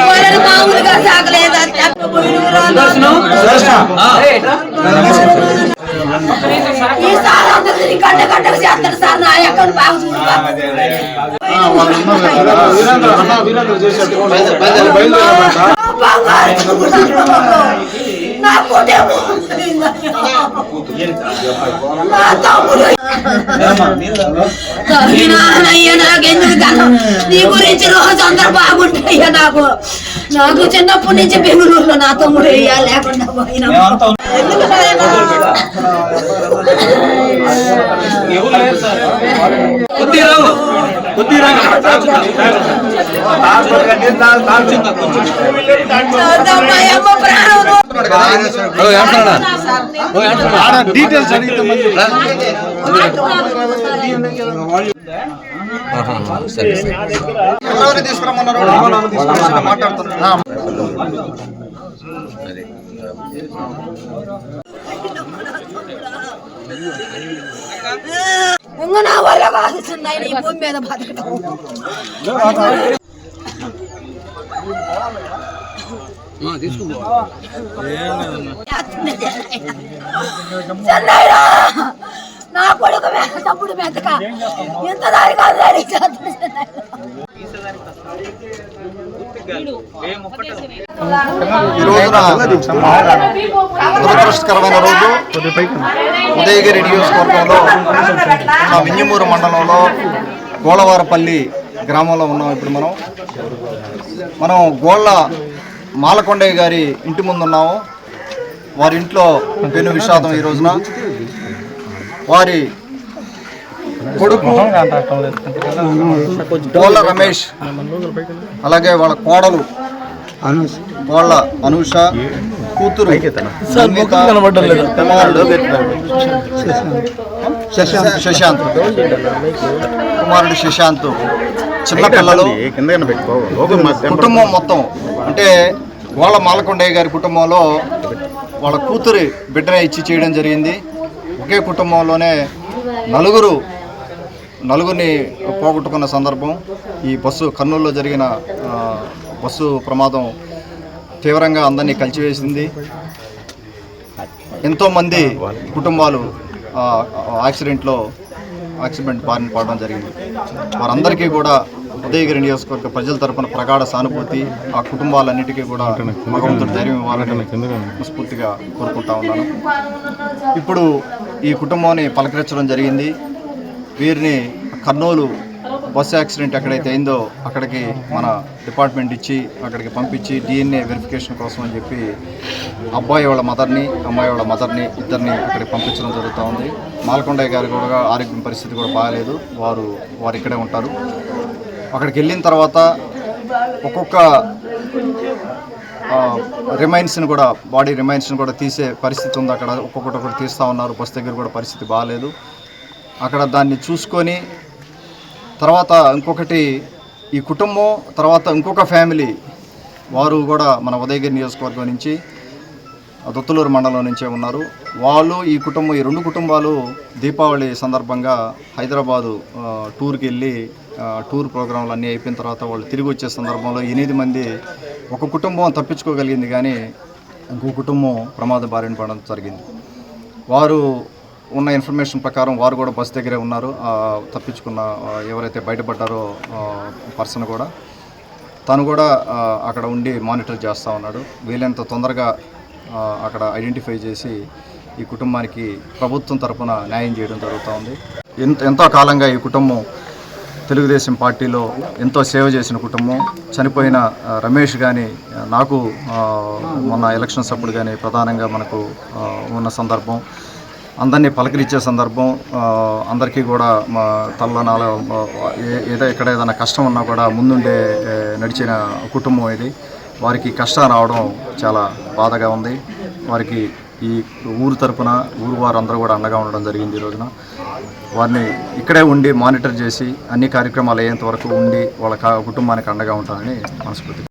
వాళ్ళని మామూలుగా సాగలేదంటే ఈసారి అందరినీ గడ్డ గడ్డకు చేస్తారు సార్ నా అకౌంట్ బాగా చూడు నా కుటుంబం నా తమ్ముడు నాయన నాకెందుకు ధనం? నీ గురించి రోజు అందరు బాగుంటాయ్యా నాకు నాకు చిన్నప్పటి నుంచి బెంగళూరులో నా తమ్ముడు అయ్యా లేకుండా పోయినా ప్రాణం డీటెయిల్స్ అడిగితే తీసుకురమ్మన్నారు? మాట్లాడుతున్నారు. ఇంక నా వల్ల చిన్న ఈ భూమి మీద బతకటం. నా కొడుకు తప్పుడు మెతక. ఎంత దారి కాదు దారి దురదృష్టకరమైన రోజు. ఉదయగిరి నియోజకవర్గంలో ఉన్న వింజమూరు మండలంలో గోళవారపల్లి గ్రామంలో ఉన్నాం ఇప్పుడు మనం. మనం గోళ్ళ మాలకొండయ్య గారి ఇంటి ముందు ఉన్నాము వారి ఇంట్లో పెను విషాదం ఈ రోజున. వారి కొడుకు గోళ్ళ రమేష్ అలాగే వాళ్ళ కోడలు వాళ్ళ అనూష కూతురు సంగీత, కుమారుడు శశాంత్ శశాంత్. కుమారుడు శశాంత్. చిన్న పిల్లలు. కుటుంబం మొత్తం. అంటే వాళ్ళ మాలకొండయ్య గారి కుటుంబంలో వాళ్ళ కూతురి బిడ్డనే ఇచ్చి చేయడం జరిగింది. ఒకే కుటుంబంలోనే నలుగురు నలుగురిని పోగొట్టుకున్న సందర్భం. ఈ బస్సు కర్నూలులో జరిగిన బస్సు ప్రమాదం తీవ్రంగా అందరినీ కలిచివేసింది ఎంతోమంది కుటుంబాలు యాక్సిడెంట్లో యాక్సిడెంట్ బారిన పడడం జరిగింది. వారందరికీ కూడా ఉదయగిరి నియోజకవర్గ ప్రజల తరపున ప్రగాఢ సానుభూతి ఆ కుటుంబాలన్నిటికీ కూడా భగవంతుడు ధైర్యం ఇవ్వాలని మనస్ఫూర్తిగా కోరుకుంటా ఉన్నాను. ఇప్పుడు ఈ కుటుంబాన్ని పలకరించడం జరిగింది. వీరిని కర్నూలు బస్సు యాక్సిడెంట్ ఎక్కడైతే అయిందో అక్కడికి మన డిపార్ట్మెంట్ ఇచ్చి అక్కడికి పంపించి డిఎన్ఏ వెరిఫికేషన్ కోసం అని చెప్పి అబ్బాయి వాళ్ళ మదర్ని అమ్మాయి వాళ్ళ మదర్ని ఇద్దరిని అక్కడికి పంపించడం జరుగుతూ ఉంది. మాల్కొండయ్య గారి కూడా ఆరోగ్యం పరిస్థితి కూడా బాగాలేదు. వారు వారు ఇక్కడే ఉంటారు. అక్కడికి వెళ్ళిన తర్వాత ఒక్కొక్క రిమైన్స్ని కూడా బాడీ రిమైన్స్ని కూడా తీసే పరిస్థితి ఉంది అక్కడ. ఒక్కొక్కటి ఒకటి తీస్తూ ఉన్నారు. బస్ దగ్గర కూడా పరిస్థితి బాగాలేదు. అక్కడ దాన్ని చూసుకొని తర్వాత ఇంకొకటి ఈ కుటుంబం తర్వాత ఇంకొక ఫ్యామిలీ. వారు కూడా మన ఉదయగిరి నియోజకవర్గం నుంచి దొత్తులూరు మండలం నుంచే ఉన్నారు. వాళ్ళు ఈ కుటుంబం ఈ రెండు కుటుంబాలు దీపావళి సందర్భంగా హైదరాబాదు టూర్కి వెళ్ళి టూర్ ప్రోగ్రాంలు అన్నీ అయిపోయిన తర్వాత వాళ్ళు తిరిగి వచ్చే సందర్భంలో ఎనిమిది మంది ఒక కుటుంబం తప్పించుకోగలిగింది కానీ ఇంకో కుటుంబం ప్రమాద బారిన పడడం జరిగింది. వారు ఉన్న ఇన్ఫర్మేషన్ ప్రకారం వారు కూడా బస్ దగ్గరే ఉన్నారు. తప్పించుకున్న ఎవరైతే బయటపడ్డారో పర్సన్ కూడా తను కూడా అక్కడ ఉండి మానిటర్ చేస్తూ ఉన్నాడు. వీలైనంత తొందరగా అక్కడ ఐడెంటిఫై చేసి ఈ కుటుంబానికి ప్రభుత్వం తరపున న్యాయం చేయడం జరుగుతూ ఉంది. ఎంత ఎంతో కాలంగా ఈ కుటుంబం తెలుగుదేశం పార్టీలో ఎంతో సేవ చేసిన కుటుంబం. చనిపోయిన రమేష్ కానీ నాకు మొన్న ఎలక్షన్స్ అప్పుడు కానీ ప్రధానంగా మనకు ఉన్న సందర్భం. అందరినీ పలకరించే సందర్భం అందరికీ కూడా మా తల్లనాల ఏ- ఏదో ఎక్కడ ఏదైనా కష్టం ఉన్నా కూడా ముందుండే నడిచిన కుటుంబం ఇది. వారికి కష్టం రావడం చాలా బాధగా ఉంది. వారికి ఈ ఊరు తరపున ఊరు వారందరూ కూడా అండగా ఉండడం జరిగింది ఈ రోజున. వారిని ఇక్కడే ఉండి మానిటర్ చేసి అన్ని కార్యక్రమాలు అయ్యేంత వరకు ఉండి వాళ్ళ కా- కుటుంబానికి అండగా ఉంటానని మనస్ఫూర్తి